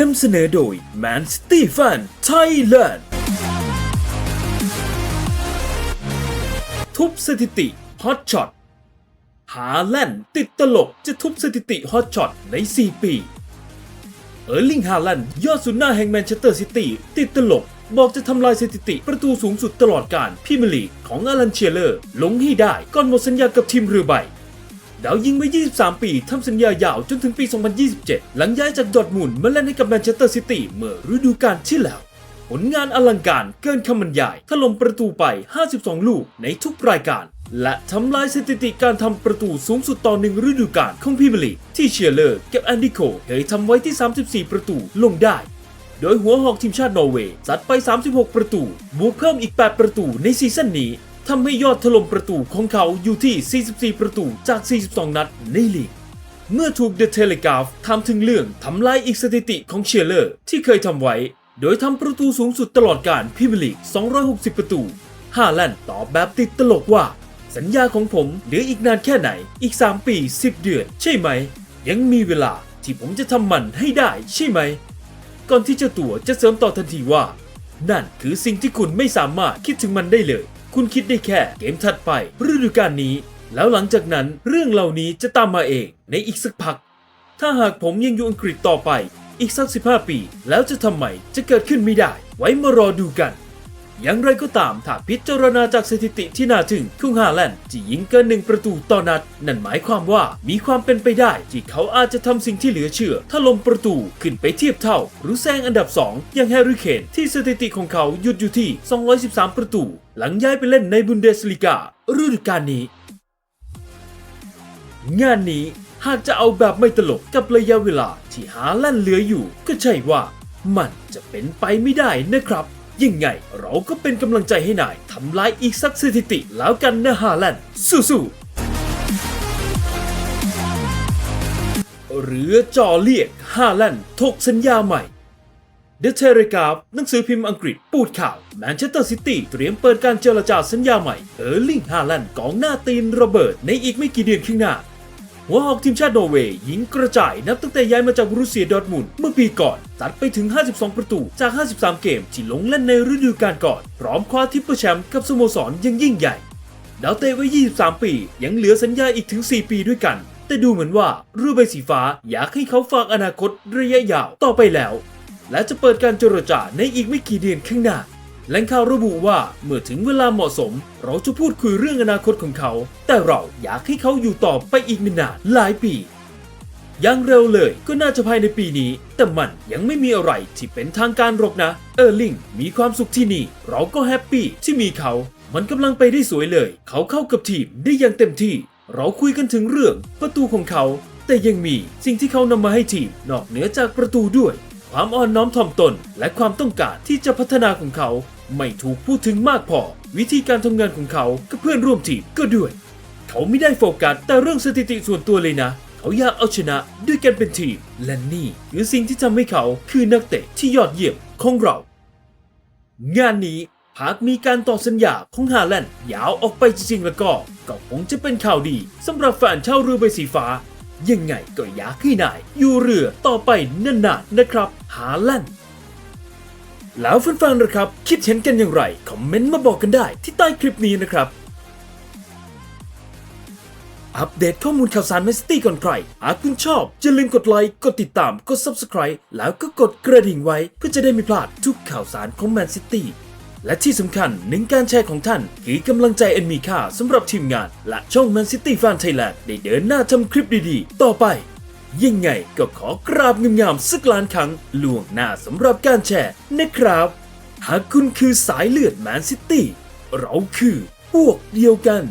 นำเสนอโดย Man City Fan Thailand ทุบสถิติฮอตช็อตหาแลนด์ติดตลกจะทุบสถิติฮอตช็อตใน 4 ปี เออร์ลิงฮาแลนด์ยอดสุดหน้าแห่งแมนเชสเตอร์ซิตี้ติดตลก บอกจะทำลายสถิติประตูสูงสุดตลอดการพรีเมียร์ลีกของอลันเชียเลอร์ ลงให้ได้ก่อนหมดสัญญากับทีมเรือใบ ดาวยิงไว้ 23 ปีทำสัญญายาวจนถึงปี 2027 หลังย้ายจากดอทมุนมาเล่นให้กับแมนเชสเตอร์ซิตี้เมื่อฤดูกาลที่แล้ว ผลงานอลังการเกินคำบรรยาย ถล่มประตูไป 52 ลูกในทุกรายการ และทำลายสถิติการทำประตูสูงสุดต่อหนึ่งฤดูกาลของพรีเมลีที่เชียร์เลอร์กับแอนดิโคเคยทำไว้ที่ 34 ประตูลงได้ โดยหัวหอกทีมชาตินอร์เวย์ซัดไป 36 ประตู บวกเพิ่มอีก 8 ประตูในซีซั่นนี้ ทำให้ยอดถล่มประตูของเขาอยู่ที่ 44 ประตูจาก 42 นัดในลีก เมื่อถูกเดอะเทเลกราฟทำถึงเรื่องทำลายอีกสถิติของเชียร์เลอร์ที่เคยทำไว้ โดยทำประตูสูงสุดตลอดการพรีเมียร์ลีก 260 ประตูฮาแลนด์ตอบแบบติดตลกว่า สัญญาของผมเหลืออีกนานแค่ไหนอีก 3 ปี 10 เดือน ใช่ไหม ยังมีเวลาที่ผมจะทำมันให้ได้ใช่ไหม ก่อนที่เจ้าตัวจะเสริมต่อทันทีว่า นั่นคือสิ่งที่คุณไม่สามารถคิดถึงมันได้เลย คุณคิดได้แค่เกมถัดไปฤดูกาลนี้ แล้วหลังจากนั้นเรื่องเหล่านี้จะตามมาเองในอีกสักพัก ถ้าหากผมยังอยู่อังกฤษต่อไปอีกสัก15 ปี แล้วจะทำไมจะเกิดขึ้นไม่ได้ ไว้มารอดูกัน อย่างไรก็ตามถ้าพิจารณาจากสถิติที่น่าทึ่งของฮาแลนด์ที่ยิงเกินหนึ่งประตูต่อนัด นั่นหมายความว่ามีความเป็นไปได้ที่เขาอาจจะทำสิ่งที่เหลือเชื่อถ้าลมประตูขึ้นไปเทียบเท่า หรือแซงอันดับ 2 อย่างแฮร์รี่เคนที่สถิติของเขาหยุดอยู่ที่ 213 ประตู หลังย้ายไปเล่นในบุนเดสลีกาฤดูกาลนี้ งานนี้หากจะเอาแบบไม่ตลกกับระยะเวลาที่หาแลั่นเหลืออยู่ ก็ใช่ว่ามันจะเป็นไปไม่ได้นะครับ ยังไงเราก็เป็นกำลังใจให้นายทำลายอีกสักสถิติแล้วกันนะฮาแลนด์สู้ๆหรือจอเรียกฮาแลนด์ถกสัญญาใหม่ เด e เทเลกราฟหนังสือพิมพ์อังกฤษ ปูดข่าวแมนเชสเตอร์ซิตี้เตรียมเปิดการเจรจาสัญญาใหม่เออร์ลิงฮาแลนด์กองหน้าตีนระเบิดในอีกไม่กี่เดือนข้างหน้า หัวหอกทีมชาติโนอร์เวย์ยิงกระจายนับตั้งแต่ย้ายมาจากบรูเซียดอร์ทมุนเมื่อปีก่อนตัดไปถึง 52 ประตูจาก 53 เกมที่ลงเล่นในฤดูกาลก่อน พร้อมคว้าทิปเปอร์แชมป์กับสโมสรยังยิ่งใหญ่ ดาวเตะไว้ 23 ปี ยังเหลือสัญญาอีกถึง 4 ปีด้วยกัน แต่ดูเหมือนว่ารูใบสีฟ้าอยากให้เขาฝากอนาคตระยะยาวต่อไปแล้ว และจะเปิดการเจรจาในอีกไม่กี่เดือนข้างหน้า แหล่งข่าวระบุว่าเมื่อถึงเวลาเหมาะสม เราจะพูดคุยเรื่องอนาคตของเขา แต่เราอยากให้เขาอยู่ต่อไปอีกนานหลายปียังเร็วเลยก็น่าจะภายในปีนี้ แต่มันยังไม่มีอะไรที่เป็นทางการหรอกนะ เออร์ลิงมีความสุขที่นี่ เราก็แฮปปี้ที่มีเขา มันกำลังไปได้สวยเลย เขาเข้ากับทีมได้อย่างเต็มที่ เราคุยกันถึงเรื่องประตูของเขา แต่ยังมีสิ่งที่เขานำมาให้ทีมนอกเหนือจากประตูด้วย ความอ่อนน้อมถ่อมตน และความต้องการที่จะพัฒนาของเขา ไม่ถูกพูดถึงมากพอ วิธีการทำงานของเขากับเพื่อนร่วมทีมก็ด้วย เขาไม่ได้โฟกัสแต่เรื่องสถิติส่วนตัวเลยนะ เขาอยากเอาชนะด้วยกันเป็นทีม และนี่คือสิ่งที่ทำให้เขาคือนักเตะที่ยอดเยี่ยมของเรา งานนี้หากมีการต่อสัญญาของฮาแลนด์ยาวออกไปจริงๆแล้วก็ ก็คงจะเป็นข่าวดีสำหรับแฟนเช่าเรือใบสีฟ้า ยังไงก็อยากให้นายอยู่เรือต่อไปนานๆนะครับฮาแลนด์แล้วแฟนๆนะครับ คิดเห็นกันอย่างไร คอมเมนต์มาบอกกันได้ที่ใต้คลิปนี้นะครับ อัปเดตข้อมูลข่าวสารแมนซิตี้ก่อนใคร หากคุณชอบอย่าลืมกดไลค์ กดติดตาม กด Subscribe แล้วก็กดกระดิ่งไว้ เพื่อจะได้ไม่พลาดทุกข่าวสารของแมนซิตี้ และที่สำคัญหนึ่งการแชร์ของท่าน คือกำลังใจอันมีค่าสำหรับทีมงาน และช่องแมนซิตี้แฟนไทยแลนด์ได้เดินหน้าทำคลิปดีๆ ต่อไป ยังไงก็ขอกราบงามๆสักล้านครั้งล่วงหน้าสำหรับการแชร์นะครับ หากคุณคือสายเลือดแมนซิตี้เราคือพวกเดียวกัน